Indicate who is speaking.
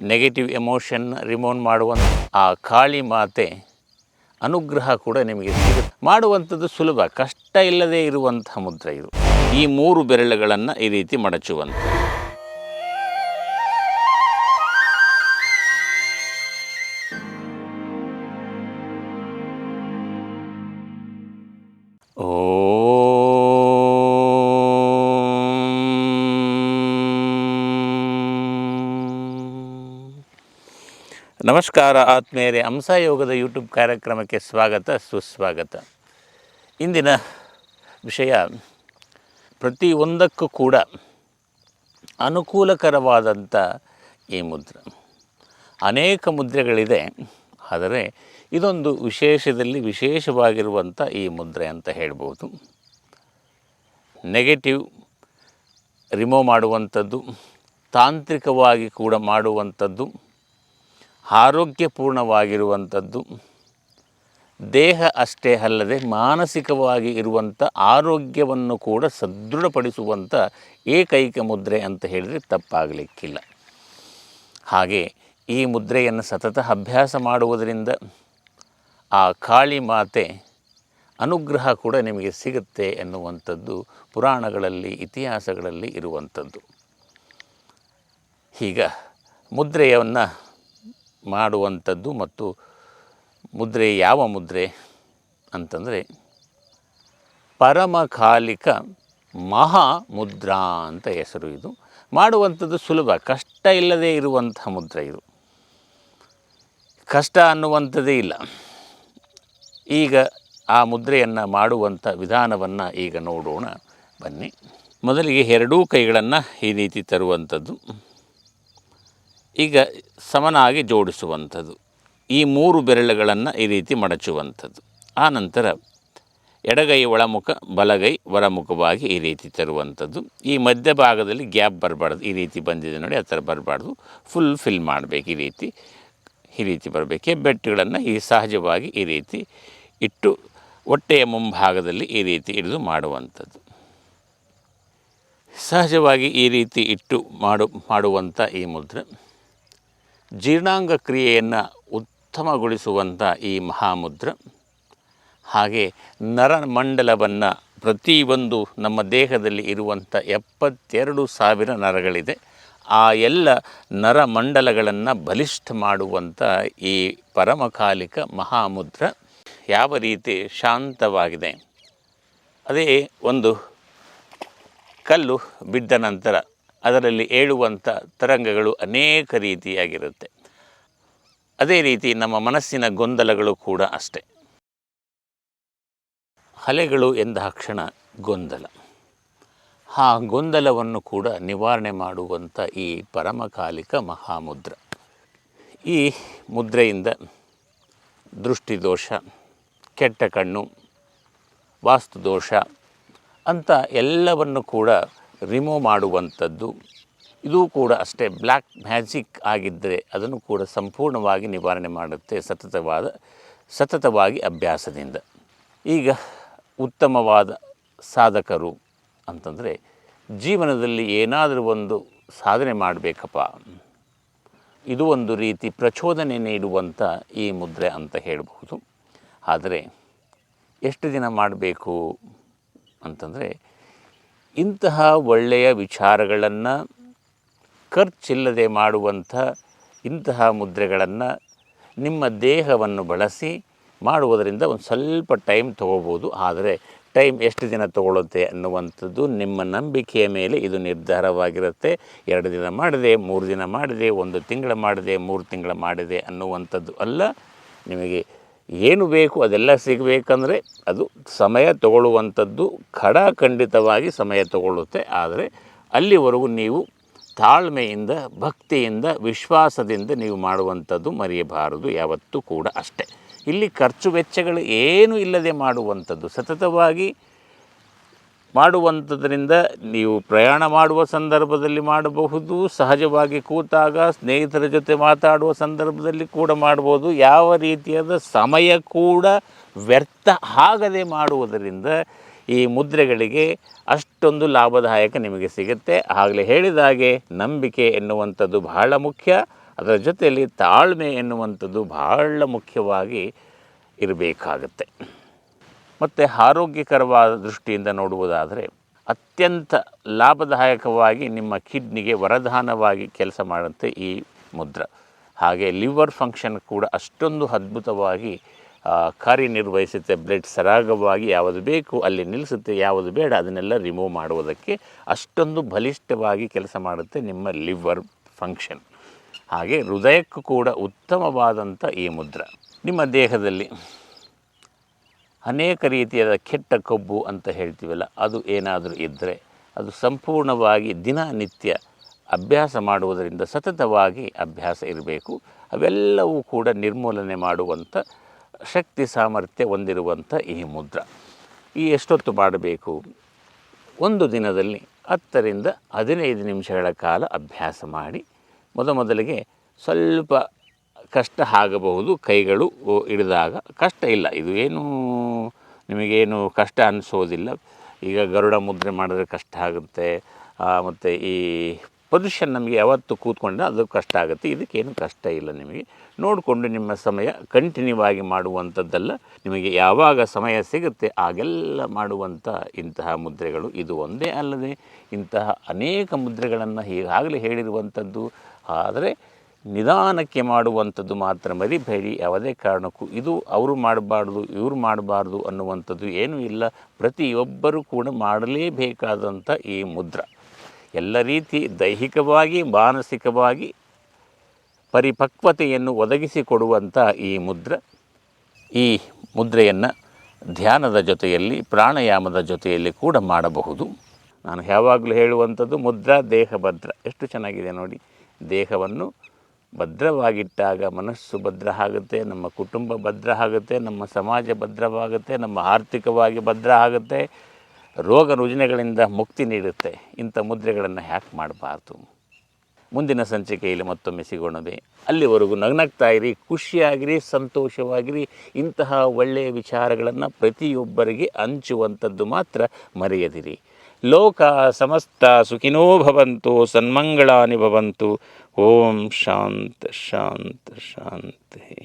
Speaker 1: Negative emotion remove ಮಾಡುವಂಥ ಆ ಕಾಳಿ ಮಾತೆ ಅನುಗ್ರಹ ಕೂಡ ನಿಮಗೆ ಸಿಗುತ್ತೆ. ಮಾಡುವಂಥದ್ದು ಸುಲಭ, ಕಷ್ಟ ಇಲ್ಲದೆ ಇರುವಂಥ ಮುದ್ರೆ ಇದು. ಈ ಮೂರು ಬೆರಳುಗಳನ್ನು ಈ ರೀತಿ ಮಡಚುವಂಥ ನಮಸ್ಕಾರ ಆತ್ಮೀಯರೇ ಯೋಗದ ಯೂಟ್ಯೂಬ್ ಕಾರ್ಯಕ್ರಮಕ್ಕೆ ಸ್ವಾಗತ, ಸುಸ್ವಾಗತ. ಇಂದಿನ ವಿಷಯ ಪ್ರತಿಯೊಂದಕ್ಕೂ ಕೂಡ ಅನುಕೂಲಕರವಾದಂಥ ಈ ಮುದ್ರೆ. ಅನೇಕ ಮುದ್ರೆಗಳಿದೆ, ಆದರೆ ಇದೊಂದು ವಿಶೇಷದಲ್ಲಿ ವಿಶೇಷವಾಗಿರುವಂಥ ಈ ಮುದ್ರೆ ಅಂತ ಹೇಳ್ಬೋದು. ನೆಗೆಟಿವ್ ರಿಮೂವ್ ಮಾಡುವಂಥದ್ದು, ತಾಂತ್ರಿಕವಾಗಿ ಕೂಡ ಮಾಡುವಂಥದ್ದು ಆರೋಗ್ಯಪೂರ್ಣವಾಗಿರುವಂಥದ್ದು, ದೇಹ ಅಷ್ಟೇ ಅಲ್ಲದೆ ಮಾನಸಿಕವಾಗಿ ಇರುವಂಥ ಆರೋಗ್ಯವನ್ನು ಕೂಡ ಸದೃಢಪಡಿಸುವಂಥ ಏಕೈಕ ಮುದ್ರೆ ಅಂತ ಹೇಳಿದರೆ ತಪ್ಪಾಗಲಿಕ್ಕಿಲ್ಲ. ಹಾಗೆ ಈ ಮುದ್ರೆಯನ್ನು ಸತತ ಅಭ್ಯಾಸ ಮಾಡುವುದರಿಂದ ಆ ಕಾಳಿ ಮಾತೆ ಅನುಗ್ರಹ ಕೂಡ ನಿಮಗೆ ಸಿಗುತ್ತೆ ಎನ್ನುವಂಥದ್ದು ಪುರಾಣಗಳಲ್ಲಿ, ಇತಿಹಾಸಗಳಲ್ಲಿ ಇರುವಂಥದ್ದು. ಈಗ ಮುದ್ರೆಯನ್ನು ಮಾಡುವಂಥದ್ದು ಮತ್ತು ಮುದ್ರೆ ಯಾವ ಮುದ್ರೆ ಅಂತಂದರೆ ಪರಮಕಾಲಿಕ ಮಹಾ ಮುದ್ರಾ ಅಂತ ಹೆಸರು ಇದು. ಮಾಡುವಂಥದ್ದು ಸುಲಭ, ಕಷ್ಟ ಇಲ್ಲದೆ ಇರುವಂಥ ಮುದ್ರೆ ಇದು. ಕಷ್ಟ ಅನ್ನುವಂಥದ್ದೇ ಇಲ್ಲ. ಈಗ ಆ ಮುದ್ರೆಯನ್ನು ಮಾಡುವಂಥ ವಿಧಾನವನ್ನು ಈಗ ನೋಡೋಣ. ಬನ್ನಿ. ಮೊದಲಿಗೆ ಎರಡೂ ಕೈಗಳನ್ನು ಈ ರೀತಿ ತರುವಂಥದ್ದು. ಈಗ ಸಮನಾಗಿ ಜೋಡಿಸುವಂಥದ್ದು. ಈ ಮೂರು ಬೆರಳುಗಳನ್ನು ಈ ರೀತಿ ಮಡಚುವಂಥದ್ದು. ಆನಂತರ ಎಡಗೈ, ಒಳಮುಖ, ಬಲಗೈ, ಹೊರಮುಖವಾಗಿ ಈ ರೀತಿ ತರುವಂಥದ್ದು. ಈ ಮಧ್ಯಭಾಗದಲ್ಲಿ ಗ್ಯಾಪ್ ಬರಬಾರ್ದು. ಈ ರೀತಿ ಬಂದಿದೆ ನೋಡಿ, ಆ ಥರ ಬರಬಾರ್ದು. ಫುಲ್ ಫಿಲ್ ಮಾಡಬೇಕು ಈ ರೀತಿ. ಈ ರೀತಿ ಬರಬೇಕು. ಹೆಬ್ಬೆಟ್ಟುಗಳನ್ನು ಈ ಸಹಜವಾಗಿ ಈ ರೀತಿ ಇಟ್ಟು ಹೊಟ್ಟೆಯ ಮುಂಭಾಗದಲ್ಲಿ ಈ ರೀತಿ ಹಿಡಿದು ಮಾಡುವಂಥದ್ದು. ಸಹಜವಾಗಿ ಈ ರೀತಿ ಇಟ್ಟು ಮಾಡು, ಮಾಡುವಂಥ ಈ ಮುದ್ರೆ ಜೀರ್ಣಾಂಗ ಕ್ರಿಯೆಯನ್ನು ಉತ್ತಮಗೊಳಿಸುವಂಥ ಈ ಮಹಾಮುದ್ರ. ಹಾಗೆ ನರಮಂಡಲವನ್ನು ಪ್ರತಿಯೊಂದು ನಮ್ಮ ದೇಹದಲ್ಲಿ ಇರುವಂಥ ಎಪ್ಪತ್ತೆರಡು ಸಾವಿರ ನರಗಳಿದೆ. ಆ ಎಲ್ಲ ನರಮಂಡಲಗಳನ್ನು ಬಲಿಷ್ಠ ಮಾಡುವಂಥ ಈ ಪರಮಕಾಲಿಕ ಮಹಾಮುದ್ರ ಯಾವ ರೀತಿ ಶಾಂತವಾಗಿದೆ. ಅದೇ ಒಂದು ಕಲ್ಲು ಬಿದ್ದ ನಂತರ ಅದರಲ್ಲಿ ಏಳುವಂಥ ತರಂಗಗಳು ಅನೇಕ ರೀತಿಯಾಗಿರುತ್ತೆ. ಅದೇ ರೀತಿ ನಮ್ಮ ಮನಸ್ಸಿನ ಗೊಂದಲಗಳು ಕೂಡ ಅಷ್ಟೆ. ಅಲೆಗಳು ಎಂದಾಕ್ಷಣ ಗೊಂದಲ. ಆ ಗೊಂದಲವನ್ನು ಕೂಡ ನಿವಾರಣೆ ಮಾಡುವಂಥ ಈ ಪರಮಕಾಲಿಕ ಮಹಾಮುದ್ರ. ಈ ಮುದ್ರೆಯಿಂದ ದೃಷ್ಟಿದೋಷ, ಕೆಟ್ಟ ಕಣ್ಣು, ವಾಸ್ತುದೋಷ ಅಂತ ಎಲ್ಲವನ್ನು ಕೂಡ ರಿಮೂವ್ ಮಾಡುವಂಥದ್ದು, ಇದು ಕೂಡ ಅಷ್ಟೇ ಬ್ಲ್ಯಾಕ್ ಮ್ಯಾಜಿಕ್ ಆಗಿದ್ದರೆ ಅದನ್ನು ಕೂಡ ಸಂಪೂರ್ಣವಾಗಿ ನಿವಾರಣೆ ಮಾಡುತ್ತೆ ಸತತವಾದ, ಸತತವಾಗಿ ಅಭ್ಯಾಸದಿಂದ. ಈಗ ಉತ್ತಮವಾದ ಸಾಧಕರು ಅಂತಂದರೆ ಜೀವನದಲ್ಲಿ ಏನಾದರೂ ಒಂದು ಸಾಧನೆ ಮಾಡಬೇಕಪ್ಪ, ಇದು ಒಂದು ರೀತಿ ಪ್ರಚೋದನೆ ನೀಡುವಂಥ ಈ ಮುದ್ರೆ ಅಂತ ಹೇಳಬಹುದು. ಆದರೆ ಎಷ್ಟು ದಿನ ಮಾಡಬೇಕು ಅಂತಂದರೆ ಇಂತಹ ಒಳ್ಳೆಯ ವಿಚಾರಗಳನ್ನು ಖರ್ಚಿಲ್ಲದೆ ಮಾಡುವಂಥ ಇಂತಹ ಮುದ್ರೆಗಳನ್ನು ನಿಮ್ಮ ದೇಹವನ್ನು ಬಳಸಿ ಮಾಡುವುದರಿಂದ ಒಂದು ಸ್ವಲ್ಪ ಟೈಮ್ ತೊಗೋಬೋದು. ಆದರೆ ಟೈಮ್ ಎಷ್ಟು ದಿನ ತೊಗೊಳುತ್ತೆ ಅನ್ನುವಂಥದ್ದು ನಿಮ್ಮ ನಂಬಿಕೆಯ ಮೇಲೆ ಇದು ನಿರ್ಧಾರವಾಗಿರುತ್ತೆ. ಎರಡು ದಿನ ಮಾಡಿದೆ, ಮೂರು ದಿನ ಮಾಡಿದೆ, ಒಂದು ತಿಂಗಳು ಮಾಡಿದೆ, ಮೂರು ತಿಂಗಳು ಮಾಡಿದೆ ಅನ್ನುವಂಥದ್ದು ಅಲ್ಲ. ನಿಮಗೆ ಏನು ಬೇಕು ಅದೆಲ್ಲ ಸಿಗಬೇಕಂದ್ರೆ ಅದು ಸಮಯ ತಗೊಳ್ಳುವಂಥದ್ದು ಖಡಾಖಂಡಿತವಾಗಿ ಸಮಯ ತಗೊಳ್ಳುತ್ತೆ. ಆದರೆ ಅಲ್ಲಿವರೆಗೂ ನೀವು ತಾಳ್ಮೆಯಿಂದ, ಭಕ್ತಿಯಿಂದ, ವಿಶ್ವಾಸದಿಂದ ನೀವು ಮಾಡುವಂಥದ್ದು ಮರೆಯಬಾರದು, ಯಾವತ್ತೂ ಕೂಡ ಅಷ್ಟೇ. ಇಲ್ಲಿ ಖರ್ಚು ವೆಚ್ಚಗಳು ಏನೂ ಇಲ್ಲದೆ ಮಾಡುವಂಥದ್ದು ಸತತವಾಗಿ ಮಾಡುವಂಥದ್ರಿಂದ ನೀವು ಪ್ರಯಾಣ ಮಾಡುವ ಸಂದರ್ಭದಲ್ಲಿ ಮಾಡಬಹುದು, ಸಹಜವಾಗಿ ಕೂತಾಗ ಸ್ನೇಹಿತರ ಜೊತೆ ಮಾತಾಡುವ ಸಂದರ್ಭದಲ್ಲಿ ಕೂಡ ಮಾಡ್ಬೋದು ಯಾವ ರೀತಿಯಾದ ಸಮಯ ಕೂಡ ವ್ಯರ್ಥ ಆಗದೆ ಮಾಡುವುದರಿಂದ ಈ ಮುದ್ರೆಗಳಿಗೆ ಅಷ್ಟೊಂದು ಲಾಭದಾಯಕ ನಿಮಗೆ ಸಿಗುತ್ತೆ. ಆಗಲೇ ಹೇಳಿದಾಗೆ ನಂಬಿಕೆ ಎನ್ನುವಂಥದ್ದು ಬಹಳ ಮುಖ್ಯ. ಅದರ ಜೊತೆಯಲ್ಲಿ ತಾಳ್ಮೆ ಎನ್ನುವಂಥದ್ದು ಬಹಳ ಮುಖ್ಯವಾಗಿ ಇರಬೇಕಾಗತ್ತೆ. ಮತ್ತು ಆರೋಗ್ಯಕರವಾದ ದೃಷ್ಟಿಯಿಂದ ನೋಡುವುದಾದರೆ ಅತ್ಯಂತ ಲಾಭದಾಯಕವಾಗಿ ನಿಮ್ಮ ಕಿಡ್ನಿಗೆ ವರದಾನವಾಗಿ ಕೆಲಸ ಮಾಡುತ್ತೆ ಈ ಮುದ್ರ. ಹಾಗೆ ಲಿವರ್ ಫಂಕ್ಷನ್ ಕೂಡ ಅಷ್ಟೊಂದು ಅದ್ಭುತವಾಗಿ ಕಾರ್ಯನಿರ್ವಹಿಸುತ್ತೆ. ಬ್ಲಡ್ ಸರಾಗವಾಗಿ ಯಾವುದು ಬೇಕು, ಅಲ್ಲಿ ನಿಲ್ಲಿಸುತ್ತೆ, ಯಾವುದು ಬೇಡ, ಅದನ್ನೆಲ್ಲ ರಿಮೂವ್ ಮಾಡುವುದಕ್ಕೆ ಅಷ್ಟೊಂದು ಬಲಿಷ್ಠವಾಗಿ ಕೆಲಸ ಮಾಡುತ್ತೆ ನಿಮ್ಮ ಲಿವರ್ ಫಂಕ್ಷನ್. ಹಾಗೆ ಹೃದಯಕ್ಕೂ ಕೂಡ ಉತ್ತಮವಾದಂಥ ಈ ಮುದ್ರ. ನಿಮ್ಮ ದೇಹದಲ್ಲಿ ಅನೇಕ ರೀತಿಯಾದ ಕೆಟ್ಟ ಕೊಬ್ಬು ಅಂತ ಹೇಳ್ತೀವಲ್ಲ, ಅದು ಏನಾದರೂ ಇದ್ದರೆ ಅದು ಸಂಪೂರ್ಣವಾಗಿ ದಿನನಿತ್ಯ ಅಭ್ಯಾಸ ಮಾಡುವುದರಿಂದ ಸತತವಾಗಿ ಅಭ್ಯಾಸ ಇರಬೇಕು. ಅವೆಲ್ಲವೂ ಕೂಡ ನಿರ್ಮೂಲನೆ ಮಾಡುವಂಥ ಶಕ್ತಿ ಸಾಮರ್ಥ್ಯ ಹೊಂದಿರುವಂಥ ಈ ಮುದ್ರ. ಈ ಎಷ್ಟೊತ್ತು ಮಾಡಬೇಕು? ಒಂದು ದಿನದಲ್ಲಿ ಹತ್ತರಿಂದ ಹದಿನೈದು ನಿಮಿಷಗಳ ಕಾಲ ಅಭ್ಯಾಸ ಮಾಡಿ ಮೊದಮೊದಲಿಗೆ ಸ್ವಲ್ಪ ಕಷ್ಟ ಆಗಬಹುದು, ಕೈಗಳು ಹಿಡಿದಾಗ. ಕಷ್ಟ ಇಲ್ಲ, ಇದು ಏನು ನಿಮಗೇನು ಕಷ್ಟ ಅನಿಸೋದಿಲ್ಲ. ಈಗ ಗರುಡ ಮುದ್ರೆ ಮಾಡಿದ್ರೆ ಕಷ್ಟ ಆಗುತ್ತೆ. ಮತ್ತು ಈ ಪೊಸಿಷನ್ ನಮಗೆ ಯಾವತ್ತು ಕೂತ್ಕೊಂಡ್ರೆ ಅದು ಕಷ್ಟ ಆಗುತ್ತೆ. ಇದಕ್ಕೇನು ಕಷ್ಟ ಇಲ್ಲ ನಿಮಗೆ. ನೋಡಿಕೊಂಡು ನಿಮ್ಮ ಸಮಯ ಕಂಟಿನ್ಯೂ ಆಗಿ ಮಾಡುವಂಥದ್ದಲ್ಲ. ನಿಮಗೆ ಯಾವಾಗ ಸಮಯ ಸಿಗುತ್ತೆ ಆಗೆಲ್ಲ ಮಾಡುವಂಥ ಇಂತಹ ಮುದ್ರೆಗಳು ಇದು ಒಂದೇ ಅಲ್ಲದೆ ಇಂತಹ ಅನೇಕ ಮುದ್ರೆಗಳನ್ನು ಈಗಾಗಲೇ ಹೇಳಿರುವಂಥದ್ದು. ಆದರೆ ನಿಧಾನಕ್ಕೆ ಮಾಡುವಂಥದ್ದು ಮಾತ್ರ ಮರಿಬೇಡಿ ಯಾವುದೇ ಕಾರಣಕ್ಕೂ ಇದು ಅವರು ಮಾಡಬಾರ್ದು, ಇವರು ಮಾಡಬಾರ್ದು ಅನ್ನುವಂಥದ್ದು ಏನೂ ಇಲ್ಲ. ಪ್ರತಿಯೊಬ್ಬರೂ ಕೂಡ ಮಾಡಲೇಬೇಕಾದಂಥ ಈ ಮುದ್ರ. ಎಲ್ಲ ರೀತಿ ದೈಹಿಕವಾಗಿ, ಮಾನಸಿಕವಾಗಿ ಪರಿಪಕ್ವತೆಯನ್ನು ಒದಗಿಸಿಕೊಡುವಂಥ ಈ ಮುದ್ರ. ಈ ಮುದ್ರೆಯನ್ನು ಧ್ಯಾನದ ಜೊತೆಯಲ್ಲಿ, ಪ್ರಾಣಾಯಾಮದ ಜೊತೆಯಲ್ಲಿ ಕೂಡ ಮಾಡಬಹುದು. ನಾನು ಯಾವಾಗಲೂ ಹೇಳುವಂಥದ್ದು ಮುದ್ರಾ, ದೇಹ, ಭದ್ರ. ಎಷ್ಟು ಚೆನ್ನಾಗಿದೆ ನೋಡಿ. ದೇಹವನ್ನು ಭದ್ರವಾಗಿಟ್ಟಾಗ ಮನಸ್ಸು ಭದ್ರ ಆಗುತ್ತೆ ನಮ್ಮ ಕುಟುಂಬ ಭದ್ರ ಆಗುತ್ತೆ ನಮ್ಮ ಸಮಾಜ ಭದ್ರವಾಗುತ್ತೆ, ನಮ್ಮ ಆರ್ಥಿಕವಾಗಿ ಭದ್ರ ಆಗುತ್ತೆ ರೋಗ ರುಜಿನಗಳಿಂದ ಮುಕ್ತಿ ನೀಡುತ್ತೆ. ಇಂಥ ಮುದ್ರೆಗಳನ್ನು ಹ್ಯಾಕ್ ಮಾಡಬಾರ್ದು. ಮುಂದಿನ ಸಂಚಿಕೆಯಲ್ಲಿ ಮತ್ತೊಮ್ಮೆ ಸಿಗೋಣದೆ ಅಲ್ಲಿವರೆಗೂ ನಗ್ನಗ್ತಾ ಇರಿ, ಖುಷಿಯಾಗಿರಿ, ಸಂತೋಷವಾಗಿರಿ. ಇಂತಹ ಒಳ್ಳೆಯ ವಿಚಾರಗಳನ್ನು ಪ್ರತಿಯೊಬ್ಬರಿಗೆ ಹಂಚುವಂಥದ್ದು ಮಾತ್ರ ಮರೆಯದಿರಿ. ಲೋಕ ಸಮಸ್ತ ಸುಖಿನೋ ಭವಂತು ಸನ್ಮಂಗಳಾನಿ ಭವಂತು. ಓಂ ಶಾಂತ ಶಾಂತ ಶಾಂತಿ